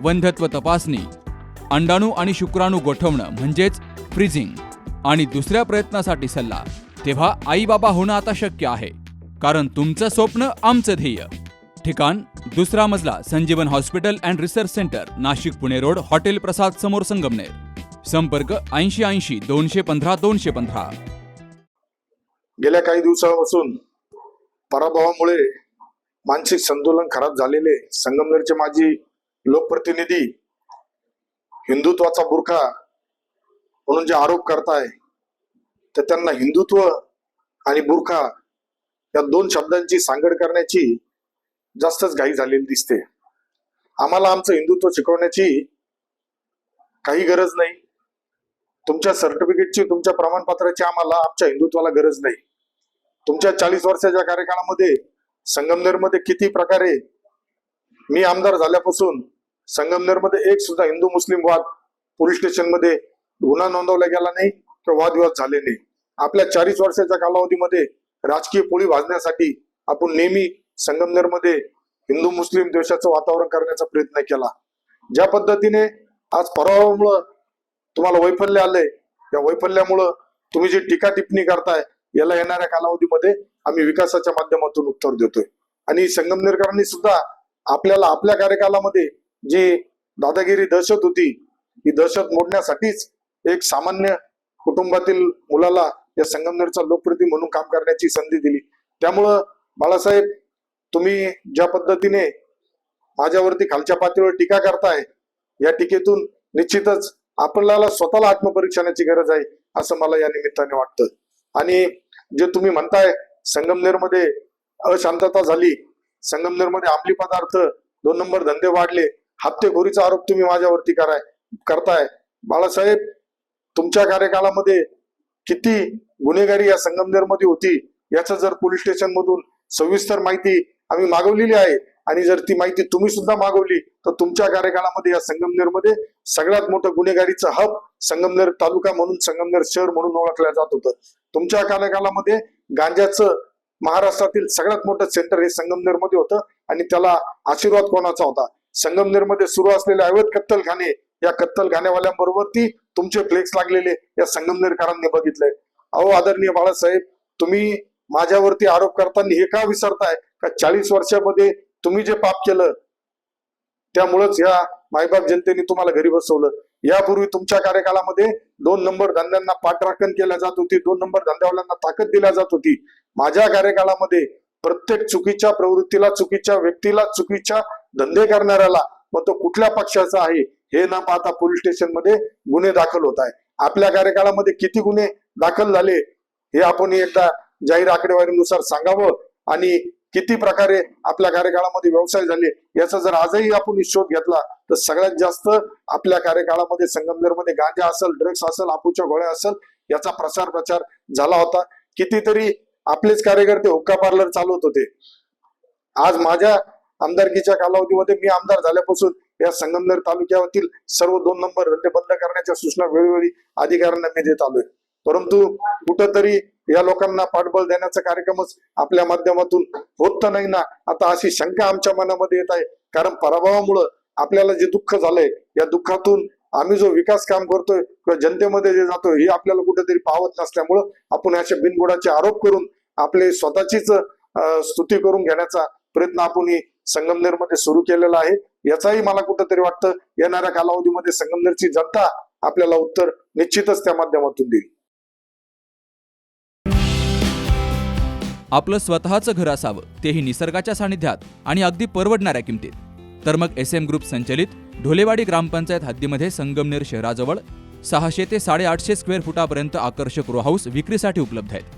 वंध्यत्व तपासणी अंडाणू आणि शुक्राणू गोठवणं म्हणजेच फ्रीजिंग आणि दुसऱ्या प्रयत्नासाठी सल्ला. तेव्हा आई बाबा होणं आता शक्य आहे कारण तुमचं स्वप्न आमचं ध्येय. ठिकाण दुसरा मजला Sanjeevan hospital and research centre Nashik Pune road hotel Prasad समोर संगमनेर. संपर्क ऐंशी ऐंशी दोनशे पंधरा दोनशे पंधरा. गेल्या काही दिवसापासून पराभवामुळे मानसिक संतुलन खराब झालेले संगमनेरचे माजी लोकप्रतिनिधी हिंदुत्वाचा बुरखा म्हणून जे आरोप करताय तर त्यांना हिंदुत्व आणि बुरखा या दोन शब्दांची सांगड करण्याची जास्तच घाई झालेली दिसते. आम्हाला आमचं हिंदुत्व शिकवण्याची काही गरज नाही. तुमच्या सर्टिफिकेटची तुमच्या प्रमाणपत्राची आम्हाला आमच्या हिंदुत्वाला गरज नाही. तुमच्या चाळीस वर्षाच्या कार्यकाळामध्ये संगमनेरमध्ये किती प्रकारे मी आमदार झाल्यापासून संगमनेरमध्ये एक सुद्धा हिंदू मुस्लिम वाद पोलीस स्टेशनमध्ये गुन्हा नोंदवला गेला नाही किंवा वादविवाद झाले नाही. आपल्या चाळीस वर्षाच्या कालावधीमध्ये राजकीय पोळी भाजण्यासाठी आपण नेहमी संगमनेरमध्ये हिंदू मुस्लिम द्वेषाचं वातावरण करण्याचा प्रयत्न केला. ज्या पद्धतीने आज पराभवामुळं तुम्हाला वैफल्य आलंय या वैफल्यामुळं तुम्ही जी टीका टिप्पणी करताय याला येणाऱ्या कालावधीमध्ये आम्ही विकासाच्या माध्यमातून उत्तर देतोय. आणि संगमनेरकरांनी सुद्धा आपल्याला आपल्या कार्यकालामध्ये जी दादागिरी दहशत होती ही दहशत मोडण्यासाठीच एक सामान्य कुटुंबातील मुलाला या संगमनेरचा लोकप्रती म्हणून काम करण्याची संधी दिली. त्यामुळं बाळासाहेब तुम्ही ज्या पद्धतीने माझ्यावरती खालच्या पातळीवर टीका करताय या टीकेतून निश्चितच आपल्याला स्वतःला आत्मपरीक्षणाची गरज आहे असं मला या निमित्ताने वाटतं. आणि जे तुम्ही म्हणताय संगमनेरमध्ये अशांतता झाली संगमनेरमध्ये अंमली पदार्थ दोन नंबर धंदे वाढले हप्तेखोरीचा आरोप तुम्ही माझ्यावरती कराय करताय. बाळासाहेब तुमच्या कार्यकाळामध्ये किती गुन्हेगारी या संगमनेरमध्ये होती याचं जर पोलीस स्टेशन मधून सविस्तर माहिती आम्ही मागवलेली आहे आणि जर ती माहिती तुम्ही सुद्धा मागवली तर तुमच्या कार्यकाळामध्ये या संगमनेरमध्ये सगळ्यात मोठं गुन्हेगारीचं हब संगमनेर तालुका म्हणून संगमनेर शहर म्हणून ओळखलं जात होतं. तुमच्या कार्यकाळामध्ये गांजाचं महाराष्ट्रातील सगळ्यात मोठं सेंटर हे संगमनेरमध्ये होतं आणि त्याला आशीर्वाद कोणाचा होता? संगमनेरमध्ये सुरू असलेले अवैध कत्तलखाने या कत्तलखान्यावाल्यांबरोबर ती तुमचे फ्लेक्स लागलेले या संगमनेरकरांनी बघितलंय. अहो आदरणीय बाळासाहेब तुम्ही माझ्यावरती आरोप करताना हे का विसरताय? का चाळीस वर्षामध्ये तुम्ही जे पाप केलं त्यामुळेच या मायबाप जनतेने तुम्हाला घरी बसवलं. यापूर्वी तुमच्या कार्यकाळामध्ये दोन नंबर धंद्यांना पाठराखण केल्या जात होती दोन नंबर धंद्यावाल्यांना ताकद दिल्या जात होती. माझ्या कार्यकाळामध्ये प्रत्येक चुकीच्या प्रवृत्तीला चुकीच्या व्यक्तीला चुकीच्या धंदे करणाऱ्याला मग तो कुठल्या पक्षाचा आहे हे ना पाहता पोलीस स्टेशनमध्ये गुन्हे दाखल होत आहे. आपल्या कार्यकाळामध्ये किती गुन्हे दाखल झाले हे आपण एकदा जाहीर आकडेवारीनुसार सांगावं आणि किती प्रकारे आपल्या कार्यकाळामध्ये व्यवसाय झाले याचा जर आजही आपण शोध घेतला तर सगळ्यात जास्त आपल्या कार्यकाळामध्ये संगमनेरमध्ये गांजा असेल ड्रग्स असेल आपूच्या गोळ्या असेल याचा प्रसार प्रचार झाला होता. कितीतरी आपलेच कार्यकर्ते हुक्का पार्लर चालवत होते. आज माझ्या आमदारकीच्या कालावधीमध्ये मी आमदार झाल्यापासून या संगमनेर तालुक्यातील सर्व दोन नंबर धंदे बंद करण्याच्या सूचना वेळोवेळी अधिकाऱ्यांना मी देत आलोय. परंतु कुठंतरी या लोकांना पाठबळ देण्याचा कार्यक्रमच आपल्या माध्यमातून होत तर नाही ना. आता अशी शंका आमच्या मनामध्ये येत आहे. कारण पराभवामुळं आपल्याला जे दुःख झालंय या दुःखातून आम्ही जो विकास काम करतोय किंवा जनतेमध्ये जे जातोय हे आपल्याला कुठेतरी पावत नसल्यामुळं आपण अशा बिनबुडाचे आरोप करून आपले स्वतःचीच स्तुती करून घेण्याचा प्रयत्न आपण संगमनेरमध्ये सुरू केलेलं आहे. याचाही मला कुठंतरी वाटतं येणाऱ्या कालावधीमध्ये संगमनेरची जनता आपल्याला उत्तर निश्चितच त्या माध्यमातून देईल. आपलं स्वतःचं घर असावं तेही निसर्गाच्या सानिध्यात आणि अगदी परवडणाऱ्या किमतीत. तर मग एस एम ग्रुप संचलित ढोलेवाडी ग्रामपंचायत हद्दीमध्ये संगमनेर शहराजवळ सहाशे ते साडेआठशे स्क्वेअर फुटापर्यंत आकर्षक रो हाऊस विक्रीसाठी उपलब्ध आहेत.